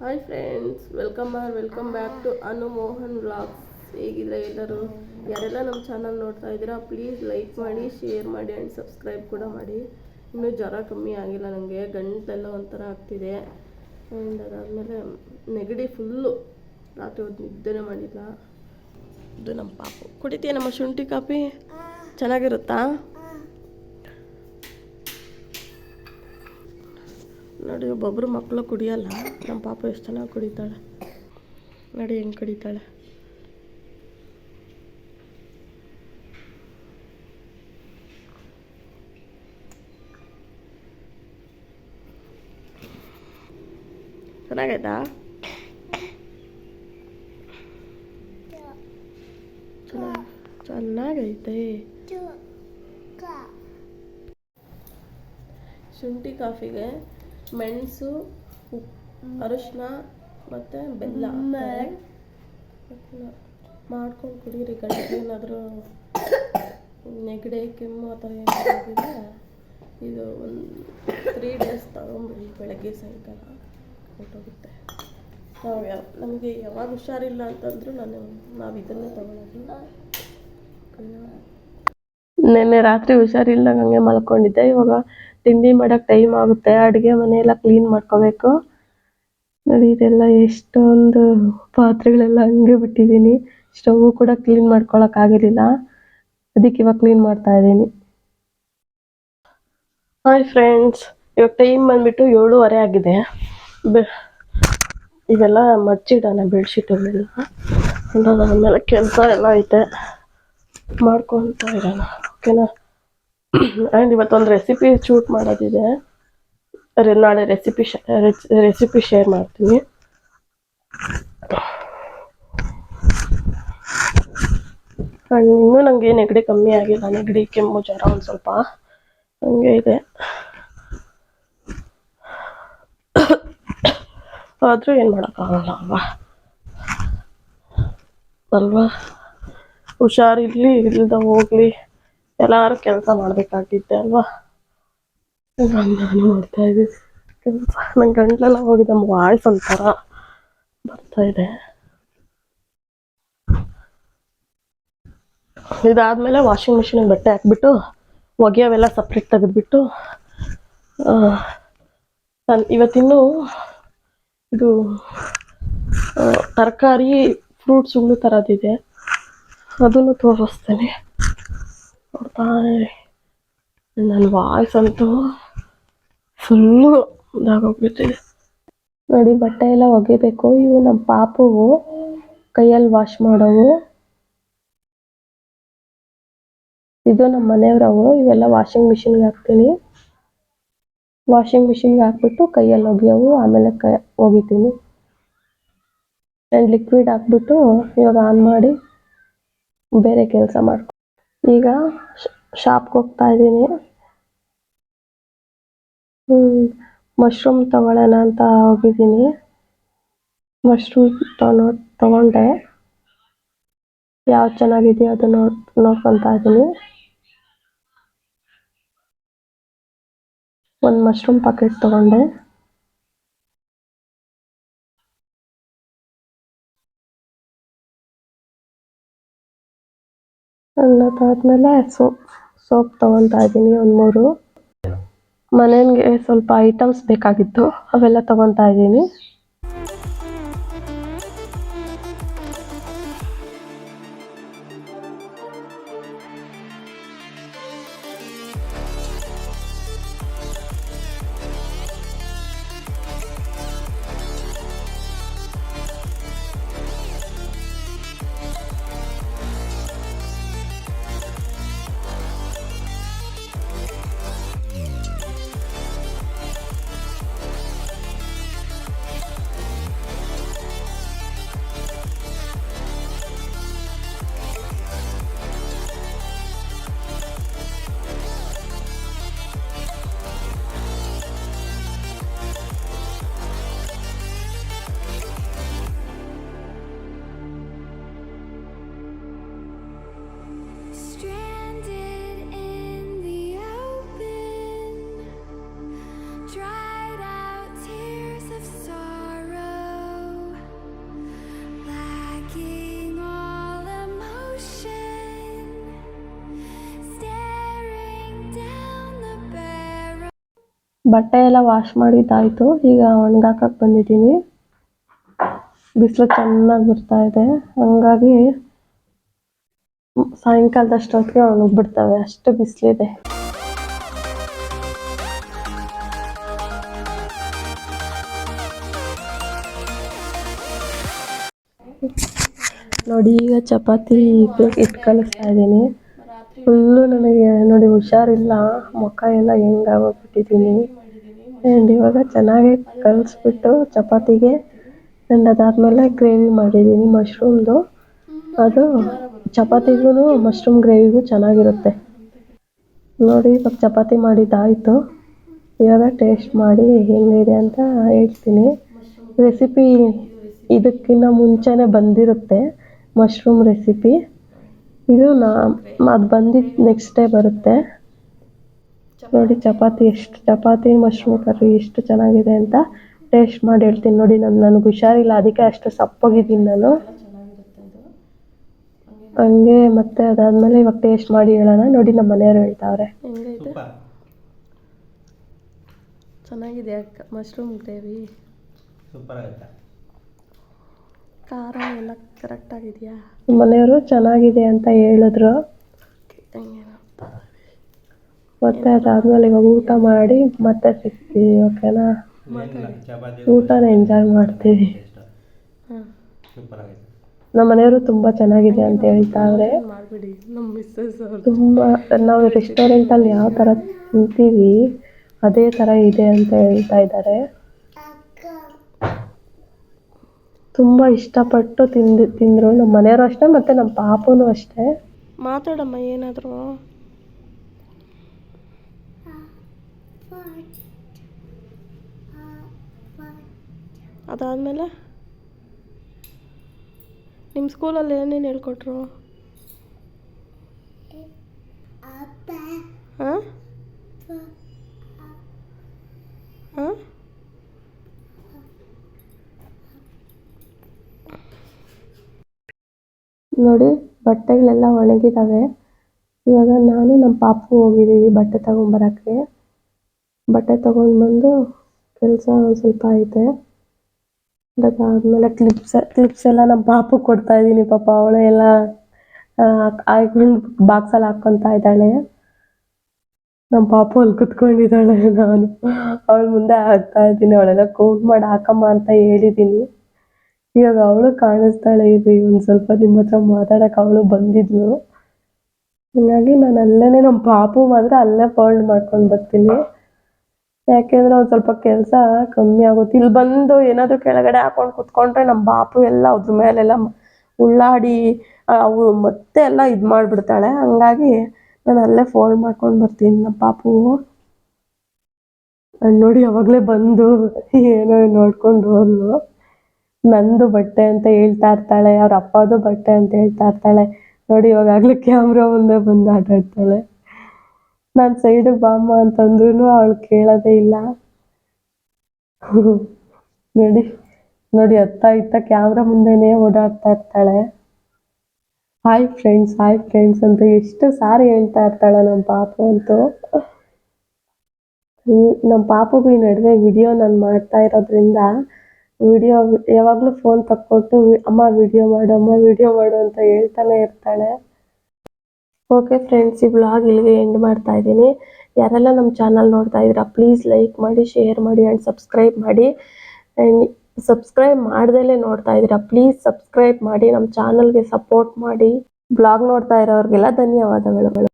Hi friends welcome R welcome back to Anu Mohan vlogs ಹೇಗಿದ್ರೆ ಎಲ್ಲರೂ? ಯಾರೆಲ್ಲ ನಮ್ಮ channel ನೋಡ್ತಾ ಇದ್ದೀರಾ ಪ್ಲೀಸ್ ಲೈಕ್ ಮಾಡಿ ಶೇರ್ ಮಾಡಿ ಆ್ಯಂಡ್ ಸಬ್ಸ್ಕ್ರೈಬ್ ಕೂಡ ಮಾಡಿ. ಇನ್ನೂ ಜ್ವರ ಕಮ್ಮಿ ಆಗಿಲ್ಲ ನನಗೆ ಗಂಟೆಲ್ಲ ಒಂಥರ ಆಗ್ತಿದೆ. ಆ್ಯಂಡ್ ಅದಾದಮೇಲೆ ನೆಗಡಿ ಫುಲ್ಲು ರಾತ್ರಿ ಹೊತ್ತು ನಿದ್ದೆನೇ ಮಾಡಿಲ್ಲ. ಇದು ನಮ್ಮ ಪಾಪು. ಕುಡಿತೀಯ ನಮ್ಮ ಶುಂಠಿ ಕಾಫಿ? ಚೆನ್ನಾಗಿರುತ್ತಾ? ನೋಡಿ, ಒಬ್ಬೊಬ್ರು ಮಕ್ಕಳು ಕುಡಿಯಲ್ಲ ನಮ್ಮ ಪಾಪ ಎಷ್ಟು ಚೆನ್ನಾಗಿ ಕುಡಿತಾಳೆ. ನೋಡಿ, ಹೆಂಗೆ ಕುಡಿತಾಳೆ. ಚೆನ್ನಾಗೈತಾ? ಚೆನ್ನಾಗಿ ಚೆನ್ನಾಗೈತೆ. ಶುಂಠಿ ಕಾಫಿಗೆ ಮೆಣಸು ಉಪ್ಪು ಅರಿಶಿನ ಮತ್ತು ಬೆಲ್ಲ. ಮಾಡ್ಕೊಂಡು ಕುಡಿಯಿರಿ ಗಂಟೆ ಏನಾದರೂ ನೆಗಡಿ ಕೆಮ್ಮು ಆ ಥರ ಏನಾದರೂ ಆಗಿದ್ರೆ ಇದು ಒಂದು ತ್ರೀ ಡೇಸ್ ತಗೊಂಬಿಡಿ ಬೆಳಗ್ಗೆ ಸಾಯಂಕಾಲ ಹೊರಟೋಗುತ್ತೆ ನಾವು ಯಾವ ನಮಗೆ ಯಾವಾಗ ಹುಷಾರಿಲ್ಲ ಅಂತಂದರೂ ನಾನು ನಾವು ಇದನ್ನೇ ತಗೊಳ್ಳೋದು ನಿನ್ನೆ ರಾತ್ರಿ ಹುಷಾರಿಲ್ದಂಗೆ ಹಂಗೆ ಮಲ್ಕೊಂಡಿದ್ದೆ. ಇವಾಗ ತಿಂಡಿ ಮಾಡೋಕೆ ಟೈಮ್ ಆಗುತ್ತೆ. ಅಡುಗೆ ಮನೆ ಎಲ್ಲ ಕ್ಲೀನ್ ಮಾಡ್ಕೋಬೇಕು. ನೋಡಿ ಇದೆಲ್ಲ ಎಷ್ಟೊಂದು ಪಾತ್ರೆಗಳೆಲ್ಲ ಹಂಗೆ ಬಿಟ್ಟಿದ್ದೀನಿ. ಸ್ಟವ್ ಕೂಡ ಕ್ಲೀನ್ ಮಾಡ್ಕೊಳಕ್ಕಾಗಿರಲಿಲ್ಲ ಅದಕ್ಕೆ ಇವಾಗ ಕ್ಲೀನ್ ಮಾಡ್ತಾ ಇದ್ದೀನಿ. ಹಾಯ್ ಫ್ರೆಂಡ್ಸ್ ಇವಾಗ ಟೈಮ್ ಬಂದ್ಬಿಟ್ಟು ಏಳುವರೆ ಆಗಿದೆ. ಬೆ, ಇವೆಲ್ಲ ಮಡ್ಚಿಡೋಣ ಅಲ್ಲೆಲ್ಲ ಆಮೇಲೆ ಕೆಲಸ ಎಲ್ಲ ಐತೆ. ಮಾಡ್ಕೊತ ಇರೋಣ. ಓಕೆನಾ ಆ್ಯಂಡ್ ಇವತ್ತೊಂದು ರೆಸಿಪಿ ಶೂಟ್ ಮಾಡೋದಿದೆ. ನಾಳೆ ರೆಸಿಪಿ ರೆಸಿಪಿ ಶೇರ್ ಮಾಡ್ತೀನಿ. ಆ್ಯಂಡ್ ಇನ್ನೂ ನನಗೆ ನೆಗಡಿ ಕಮ್ಮಿ ಆಗಿಲ್ಲ. ನೆಗಡಿ, ಕೆಮ್ಮು, ಜ್ವರ ಒಂದು ಸ್ವಲ್ಪ ಹಂಗೆ ಇದೆ. ಆದರೂ ಏನು ಮಾಡೋಕ್ಕಾಗಲ್ಲ ಅಲ್ವಾ? ಅಲ್ವಾ? ಹುಷಾರಿರಲಿ, ಇಲ್ದ ಹೋಗ್ಲಿ. ಎಲ್ಲಾರು ಕೆಲಸ ಮಾಡ್ಬೇಕಾಗಿದ್ದೆ ಅಲ್ವಾ? ನಾನು ಮಾಡ್ತಾ ಇದ್ದೀನಿ ಕೆಲಸ. ನನ್ನ ಗಂಟ್ಲೆಲ್ಲ ಹೋಗಿದೆ ನಮ್ಮ ವಾಯ್ಸ್ ಒಂಥರ ಬರ್ತಾ ಇದೆ. ಇದಾದ್ಮೇಲೆ ವಾಷಿಂಗ್ ಮಿಷಿನ್ ಬಟ್ಟೆ ಹಾಕ್ಬಿಟ್ಟು, ಒಗೆಯವೆಲ್ಲ ಸಪ್ರೇಟ್ ತೆಗೆದ್ಬಿಟ್ಟು ನಾನು ಇವತ್ತಿನ್ನು ಇದು ತರಕಾರಿ ಫ್ರೂಟ್ಸ್ಗಳು ತರದಿದೆ ಅದನ್ನು ತೋರಿಸ್ತೇನೆ. ಇರಿ. ನನ್ನ ವಾಯ್ಸ್ ಅಂತೂ ಫುಲ್ಲು ಇದಾಗೋಗ್ಬಿಟ್ಟಿದೆ ನೋಡಿ, ಬಟ್ಟೆ ಎಲ್ಲ ಒಗಿಬೇಕು. ಇವು ನಮ್ಮ ಪಾಪುವು, ಕೈಯಲ್ಲಿ ವಾಶ್ ಮಾಡೋವು. ಇದು ನಮ್ಮ ಮನೆಯವ್ರವು. ಇವೆಲ್ಲ ವಾಷಿಂಗ್ ಮಿಷಿನ್ಗೆ ಹಾಕ್ತೀನಿ. ವಾಷಿಂಗ್ ಮಿಷಿನ್ಗೆ ಹಾಕ್ಬಿಟ್ಟು ಕೈಯಲ್ಲಿ ಒಗೆಯವು. ಆಮೇಲೆ ಕೈ, ಒಗಿತೀನಿ. ಆ್ಯಂಡ್ ಲಿಕ್ವಿಡ್ ಹಾಕ್ಬಿಟ್ಟು ಇವಾಗ ಆನ್ ಮಾಡಿ ಬೇರೆ ಕೆಲಸ ಮಾಡ್ಕೊ ಈಗ ಶಾಪ್ಗೆ ಹೋಗ್ತಾ ಇದ್ದೀನಿ. ಮಶ್ರೂಮ್ ತಗೊಳ್ಳೋಣ ಅಂತ ಹೋಗಿದ್ದೀನಿ. ಮಶ್ರೂಮ್ ತಗೊಂಡು ತಗೊಂಡೆ. ಯಾವ್ದು ಚೆನ್ನಾಗಿದೆಯೋ ಅದು ನೋಡ್ ನೋಡ್ಕೊತಾ ಇದ್ದೀನಿ. ಒಂದು ಮಶ್ರೂಮ್ ಪ್ಯಾಕೆಟ್ ತಗೊಂಡೆ. ಅದಾದ್ಮೇಲೆ ಸೋಪ್ ಸೋಪ್ ತಗೊಂತಾ ಇದ್ದೀನಿ ಒಂದು ಮೂರು ಮನೆಗೆ ಸ್ವಲ್ಪ ಐಟಮ್ಸ್ ಬೇಕಾಗಿತ್ತು ಅವೆಲ್ಲ ತಗೊಂತಾ ಇದ್ದೀನಿ. ಬಟ್ಟೆ ಎಲ್ಲ ವಾಶ್ ಮಾಡಿದ್ದಾಯಿತು. ಈಗ ಒಣಗಾಕಕ್ಕೆ ಬಂದಿದ್ದೀನಿ. ಬಿಸಿಲು ಚೆನ್ನಾಗಿ ಬರ್ತಾ ಇದೆ. ಹಂಗಾಗಿ ಸಾಯಂಕಾಲದಷ್ಟೊತ್ತಿಗೆ ಒಣಗ್ಬಿಡ್ತವೆ ಅಷ್ಟು ಬಿಸಿಲಿದೆ. ನೋಡಿ, ಈಗ ಚಪಾತಿ ಇಟ್ಟು ಇದ್ದೀನಿ. ಫುಲ್ಲು ನನಗೆ, ನೋಡಿ, ಹುಷಾರಿಲ್ಲ. ಮುಖ ಎಲ್ಲ ಹೆಂಗಾಗೋಗ್ಬಿಟ್ಟಿದ್ದೀನಿ ಆ್ಯಂಡ್ ಇವಾಗ ಚೆನ್ನಾಗಿ ಕಲಿಸ್ಬಿಟ್ಟು ಚಪಾತಿಗೆ ಆ್ಯಂಡ್ ಅದಾದಮೇಲೆ ಗ್ರೇವಿ ಮಾಡಿದ್ದೀನಿ ಮಶ್ರೂಮ್ದು. ಅದು ಚಪಾತಿಗೂ ಮಶ್ರೂಮ್ ಗ್ರೇವಿಗೂ ಚೆನ್ನಾಗಿರುತ್ತೆ. ನೋಡಿ ಇವಾಗ ಚಪಾತಿ ಮಾಡಿದ್ದಾಯಿತು. ಇವಾಗ ಟೇಸ್ಟ್ ಮಾಡಿ ಹೆಂಗಿದೆ ಅಂತ ಹೇಳ್ತೀನಿ. ರೆಸಿಪಿ ಇದಕ್ಕಿಂತ ಮುಂಚೆನೇ ಬಂದಿರುತ್ತೆ ಮಶ್ರೂಮ್ ರೆಸಿಪಿ. ಇದು ನಾ ಅದು ಬಂದಿದ್ದು ನೆಕ್ಸ್ಟ್ ಡೇ ಬರುತ್ತೆ. ನೋಡಿ ಚಪಾತಿ ಎಷ್ಟು ಚಪಾತಿ ಮಶ್ರೂಮ್ ಕರ್ರಿ ಎಷ್ಟು ಚೆನ್ನಾಗಿದೆ ಅಂತ ಟೇಸ್ಟ್ ಮಾಡಿ ಹೇಳ್ತೀನಿ ನೋಡಿ ನಾನು ನನಗೆ ಹುಷಾರಿಲ್ಲ ಅದಕ್ಕೆ ಅಷ್ಟು ಸಪ್ಪಗಿದ್ದೀನಿ ನಾನು. ಹಂಗೆ ಮತ್ತೆ ಅದಾದ್ಮೇಲೆ ಇವಾಗ ಟೇಸ್ಟ್ ಮಾಡಿ ಹೇಳೋಣ ನೋಡಿ ನಮ್ಮ ಮನೆಯವರು ಹೇಳ್ತಾವ್ರೆ. ಹೆಂಗೈತೆ? ಚೆನ್ನಾಗಿದೆ ಮಶ್ರೂಮ್ ಗ್ರೇವಿ ಸೂಪರ್ ಖಾರ ಎಲ್ಲ ಕರೆಕ್ಟಾಗಿದೆಯಾ ಮನೆಯವರು ಚೆನ್ನಾಗಿದೆ ಅಂತ ಹೇಳಿದ್ರು. ಮತ್ತೆ ಅದಾದ್ಮೇಲೆ ಇವಾಗ ಊಟ ಮಾಡಿ ಮತ್ತೆ ಸಿಗ್ತೀವಿ ಓಕೆನಾ ಊಟನ ಎಂಜಾಯ್ ಮಾಡ್ತೀವಿ. ನಮ್ಮ ಮನೆಯವರು ತುಂಬ ಚೆನ್ನಾಗಿದೆ ಅಂತ ಹೇಳ್ತಾವ್ರೆ. ತುಂಬಾ ನಮ್ಮ ಮಿಸ್ಸಸ್ ತುಂಬ ನಾವು ರೆಸ್ಟೋರೆಂಟಲ್ಲಿ ಯಾವ ಥರ ತಿಂತೀವಿ, ಅದೇ ಥರ ಇದೆ ಅಂತ ಹೇಳ್ತಾ ಇದ್ದಾರೆ. ತುಂಬ ಇಷ್ಟಪಟ್ಟು ತಿಂದು, ತಿಂದರು ನಮ್ಮ ಮನೆಯವರು ಅಷ್ಟೇ, ಮತ್ತು ನಮ್ಮ ಪಾಪನೂ ಅಷ್ಟೇ. ಮಾತಾಡಮ್ಮ ಏನಾದರೂ. ಅದಾದಮೇಲೆ? ನಿಮ್ಮ ಸ್ಕೂಲಲ್ಲಿ ಏನೇನು ಹೇಳ್ಕೊಟ್ರು? ಹಾಂ? ಹಾಂ? ನೋಡಿ, ಬಟ್ಟೆಗಳೆಲ್ಲ ಒಣಗಿದ್ದಾವೆ ಇವಾಗ ನಾನು ನಮ್ಮ ಪಾಪು ಹೋಗಿದ್ದೀವಿ ಬಟ್ಟೆ ತಗೊಂಬರೋಕ್ಕೆ. ಬಟ್ಟೆ ತಗೊಂಡು ಬಂದು ಕೆಲಸ ಒಂದು ಸ್ವಲ್ಪ ಐತೆ. ಅದಾದಮೇಲೆ ಕ್ಲಿಪ್ಸ್ ಕ್ಲಿಪ್ಸ್ ಎಲ್ಲ ನಮ್ಮ ಪಾಪು ಕೊಡ್ತಾ ಇದ್ದೀನಿ ಪಾಪ. ಅವಳೆ ಎಲ್ಲ ಹಾಕೊಂಡು ಬಾಕ್ಸಲ್ಲಿ ಹಾಕ್ಕೊತಾ ಇದ್ದಾಳೆ. ನಮ್ಮ ಪಾಪು ಅಲ್ಲಿ ಕುತ್ಕೊಂಡಿದ್ದಾಳೆ ನಾನು. ಅವಳ ಮುಂದೆ ಹಾಕ್ತಾ ಇದ್ದೀನಿ. ಅವಳೆಲ್ಲ ಕೋಟ್ ಮಾಡಿ ಹಾಕಮ್ಮ ಅಂತ ಹೇಳಿದ್ದೀನಿ. ಇವಾಗ ಅವಳು ಕಾಣಿಸ್ತಾಳೆ. ಇದು ಒಂದು ಸ್ವಲ್ಪ ನಿಮ್ಮ ಹತ್ರ ಮಾತಾಡಕ್ಕೆ ಅವಳು ಬಂದಿದ್ಲು. ಹೀಗಾಗಿ ನಾನು ಅಲ್ಲೇ ನಮ್ಮ ಪಾಪು ಮಾತ್ರ ಅಲ್ಲೇ ಫೋಲ್ಡ್ ಮಾಡ್ಕೊಂಡು ಬರ್ತೀನಿ. ಯಾಕೆಂದ್ರೆ ಒಂದು ಸ್ವಲ್ಪ ಕೆಲಸ ಕಮ್ಮಿ ಆಗುತ್ತೆ. ಇಲ್ಲಿ ಬಂದು ಏನಾದರೂ ಕೆಳಗಡೆ ಹಾಕೊಂಡು ಕುತ್ಕೊಂಡ್ರೆ ನಮ್ಮ ಬಾಪು ಎಲ್ಲ ಅದ್ರ ಮೇಲೆಲ್ಲ ಉಳ್ಳಾಡಿ ಅವು ಮತ್ತೆ ಎಲ್ಲ ಇದು ಮಾಡಿಬಿಡ್ತಾಳೆ. ಹಂಗಾಗಿ ನಾನು ಅಲ್ಲೇ ಫೋಲ್ಡ್ ಮಾಡ್ಕೊಂಡು ಬರ್ತೀನಿ ನಮ್ಮ ಪಾಪು ನೋಡಿ ಅವಾಗಲೇ ಬಂದು ಏನೋ ನೋಡ್ಕೊಂಡು ಹೋದ್ಲು. ನಂದು ಬಟ್ಟೆ ಅಂತ ಹೇಳ್ತಾ ಇರ್ತಾಳೆ, ಅವ್ರ ಅಪ್ಪದು ಬಟ್ಟೆ ಅಂತ ಹೇಳ್ತಾ ಇರ್ತಾಳೆ. ನೋಡಿ ಇವಾಗಲೇ ಕ್ಯಾಮ್ರಾ ಮುಂದೆ ಬಂದು ಆಟ ಆಡ್ತಾಳೆ ನಾನು ಸೈಡಿಗೆ ಬಾಮ್ಮ ಅಂತಂದ್ರೂ ಅವಳು ಕೇಳೋದೇ ಇಲ್ಲ. ನೋಡಿ ನೋಡಿ ಅತ್ತ ಇತ್ತ ಕ್ಯಾಮ್ರಾ ಮುಂದೆನೇ ಓಡಾಡ್ತಾ ಇರ್ತಾಳೆ. ಹಾಯ್ ಫ್ರೆಂಡ್ಸ್ ಹಾಯ್ ಫ್ರೆಂಡ್ಸ್ ಅಂತ ಎಷ್ಟು ಸಾರಿ ಹೇಳ್ತಾ ಇರ್ತಾಳೆ ನಮ್ಮ ಪಾಪು ಅಂತೂ. ನಮ್ಮ ಪಾಪುಗೂ ಈ ನಡುವೆ ವಿಡಿಯೋ ನಾನು ಮಾಡ್ತಾ ಇರೋದ್ರಿಂದ ವಿಡಿಯೋ ಯಾವಾಗಲೂ ಫೋನ್ ತಕ್ಕೊಟ್ಟು, ಅಮ್ಮ ವಿಡಿಯೋ ಮಾಡು, ಅಮ್ಮ ವಿಡಿಯೋ ಮಾಡು ಅಂತ ಹೇಳ್ತಾನೆ ಇರ್ತಾಳೆ. ಓಕೆ ಫ್ರೆಂಡ್ಸ್ ಈ ಬ್ಲಾಗ್ ಇಲ್ಲಿಗೆ ಎಂಡ್ ಮಾಡ್ತಾ ಇದ್ದೀನಿ. ಯಾರೆಲ್ಲ ನಮ್ಮ ಚಾನಲ್ ನೋಡ್ತಾ ಇದ್ದೀರಾ ಪ್ಲೀಸ್ ಲೈಕ್ ಮಾಡಿ ಶೇರ್ ಮಾಡಿ ಆ್ಯಂಡ್ ಸಬ್ಸ್ಕ್ರೈಬ್ ಮಾಡಿ. ಆ್ಯಂಡ್ ಸಬ್ಸ್ಕ್ರೈಬ್ ಮಾಡ್ದಲೇ ನೋಡ್ತಾ ಇದ್ದೀರಾ ಪ್ಲೀಸ್ ಸಬ್ಸ್ಕ್ರೈಬ್ ಮಾಡಿ, ನಮ್ಮ ಚಾನಲ್ಗೆ ಸಪೋರ್ಟ್ ಮಾಡಿ. ಬ್ಲಾಗ್ ನೋಡ್ತಾ ಇರೋರಿಗೆಲ್ಲ ಧನ್ಯವಾದಗಳು.